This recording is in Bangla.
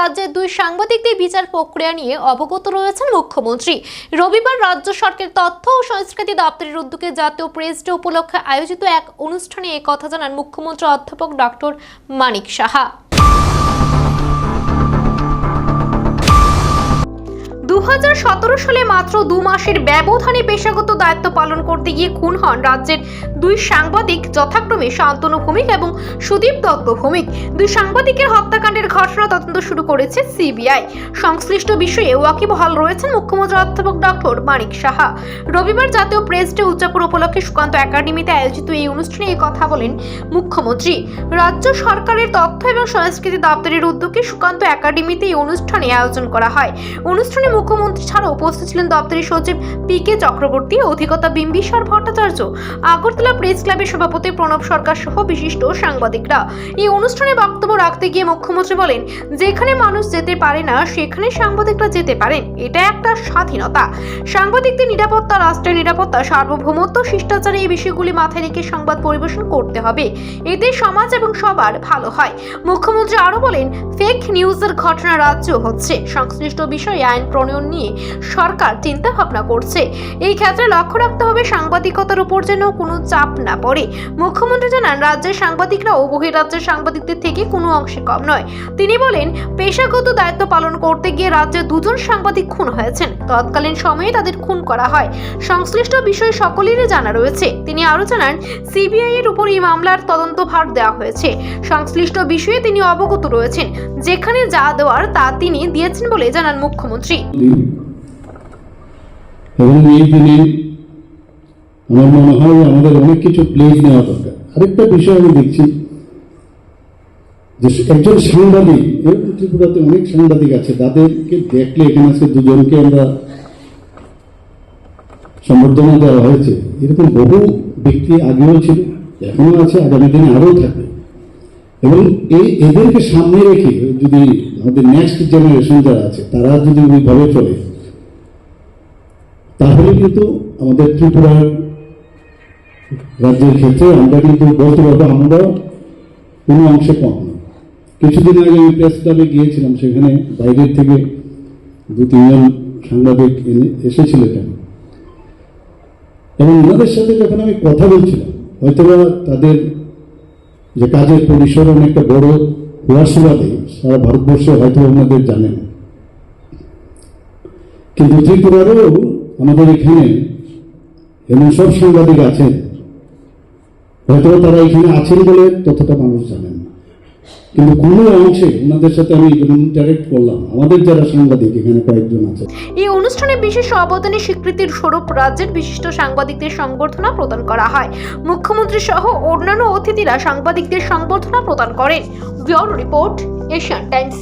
রাজ্যের দুই সাংবাদিকদের বিচার প্রক্রিয়া নিয়ে অবগত রয়েছেন মুখ্যমন্ত্রী। রবিবার রাজ্য সরকারের তথ্য ও সংস্কৃতি দপ্তরের উদ্যোগে জাতীয় প্রেস ডে উপলক্ষে আয়োজিত এক অনুষ্ঠানে কথা জানান মুখ্যমন্ত্রী অধ্যাপক ডক্টর মানিক সাহা। সালে মাত্র দু মাসের ব্যবধানে পেশাগত দায়িত্ব পালন করতে গিয়ে খুন হন রাজ্যের দুই সাংবাদিক যথাক্রমে শান্তনু ভৌমিক এবং সুদীপ দত্ত ভৌমিক। দুই সাংবাদিকের হত্যাকাণ্ডের ঘটনা তদন্ত শুরু করেছে সিবিআই। সংশ্লিষ্ট বিষয়ে ওয়াকিবহাল রয়েছেন মুখ্যমন্ত্রী অধ্যাপক ডক্টর মানিক সাহা। রবিবার জাতীয় প্রেস ডে উদযাপন উপলক্ষে সুকান্ত একাডেমিতে আয়োজিত এই অনুষ্ঠানে এই কথা বলেন মুখ্যমন্ত্রী। রাজ্য সরকারের তথ্য এবং সংস্কৃতি দপ্তরের উদ্যোগে সুকান্ত একাডেমিতে এই অনুষ্ঠানে আয়োজন করা হয়। অনুষ্ঠানে মুখ্যমন্ত্রী ছাড়াও উপস্থিত ছিলেন দপ্তরের সচিব পি কে চক্রবর্তী অধিকতা বিম্বিসার ভট্টাচার্য, আগরতলা প্রেস ক্লাবের সভাপতি প্রণব সরকার সহ বিশিষ্ট সাংবাদিকরা। এই অনুষ্ঠানে বক্তব্য রাখতে গিয়ে মুখ্যমন্ত্রী বলেন, যেখানে মানুষ যেতে পারে না, সেখানে সাংবাদিকরা যেতে পারেন। এটা একটা স্বাধীনতা। সাংবাদিকদের নিরাপত্তা, রাষ্ট্রের নিরাপত্তা, সার্বভৌমত্ব, শিষ্টাচারে এই বিষয়গুলি মাথায় রেখে সংবাদ পরিবেশন করতে হবে। এতে সমাজ এবং সবার ভালো হয়। মুখ্যমন্ত্রী আরও বলেন, ফেক নিউজের ঘটনা রাজ্য হচ্ছে। সংশ্লিষ্ট বিষয়ে আইন প্রণয়ন নিয়ে সরকার চিন্তা ভাবনা করছে। এই ক্ষেত্রে লক্ষ্য রাখতে হবে সাংবাদিকতার উপর যেন কোনো চাপ না পড়ে। মুখ্যমন্ত্রী জানান, রাজ্যের সাংবাদিকরাও বহিরাজ্যের সাংবাদিকদের থেকে কোনো অংশে কম নয়। তিনি বলেন, পেশাগত দায়িত্ব পালন করতে গিয়ে রাজ্যে দুজন সাংবাদিক খুন হয়েছেন। তৎকালীন সময়ে তাদের খুন করা হয়। সংশ্লিষ্ট বিষয় সকলেরই জানা রয়েছে। তিনি আরও জানান সিবিআই এর উপর এই মামলার তদন্ত ভার দেওয়া হয়েছে। সংশ্লিষ্ট বিষয়ে তিনি অবগত রয়েছেন। যেখানে যা দেওয়ার তা তিনি দিয়েছেন বলে জানান মুখ্যমন্ত্রী। এবং এই দিনে আমার মনে হয় আমাদের অনেক কিছু নেওয়া দরকার। আরেকটা বিষয় আমি দেখছি যে একজন সাংবাদিক এরকম ত্রিপুরাতে অনেক সাংবাদিক আছে, তাদেরকে দেখলে এখানে আজকে দুজনকে আমরা সম্বর্ধনা দেওয়া হয়েছে। এরকম বহু ব্যক্তি আগেও ছিল, এখনও আছে, আগামী দিনে আরও থাকবে। এবং এই এদেরকে সামনে রেখে যদি আমাদের নেক্সট জেনারেশন যারা আছে, তারা যদি ওইভাবে চলে, তাহলে কিন্তু আমাদের ত্রিপুরার রাজ্যের ক্ষেত্রে আমরা কিন্তু বলতে পারব আমরা কোনো অংশে কম না। কিছুদিন আগে আমি প্রেস ক্লাবে গিয়েছিলাম, সেখানে বাইরের থেকে দু তিনজন সাংবাদিক এনে এসেছিল এখানে। এবং ওনাদের সাথে যখন আমি কথা বলছিলাম, হয়তোবা তাদের যে কাজের পরিসর অনেকটা বড় হওয়ার সুবাদে সারা ভারতবর্ষে হয়তো আমাদের জানে না। কিন্তু ত্রিপুরারও আমাদের এখানে এমন সব সাংবাদিক আছেন হয়তো তারা এখানে আছেন বলে ততটা মানুষ জানেন কিন্তু কোনো অংশে ওনাদের সাথে আমি করলাম আমাদের যারা সাংবাদিক, এখানে কয়েকজন আছে। এই অনুষ্ঠানে বিশেষ অবদানে স্বীকৃতির স্বরূপ রাজ্যের বিশিষ্ট সাংবাদিকদের সংবর্ধনা প্রদান করা হয়। মুখ্যমন্ত্রী সহ অন্যান্য অতিথিরা সাংবাদিকদের সংবর্ধনা প্রদান করেন। Bureau report, Asian Times.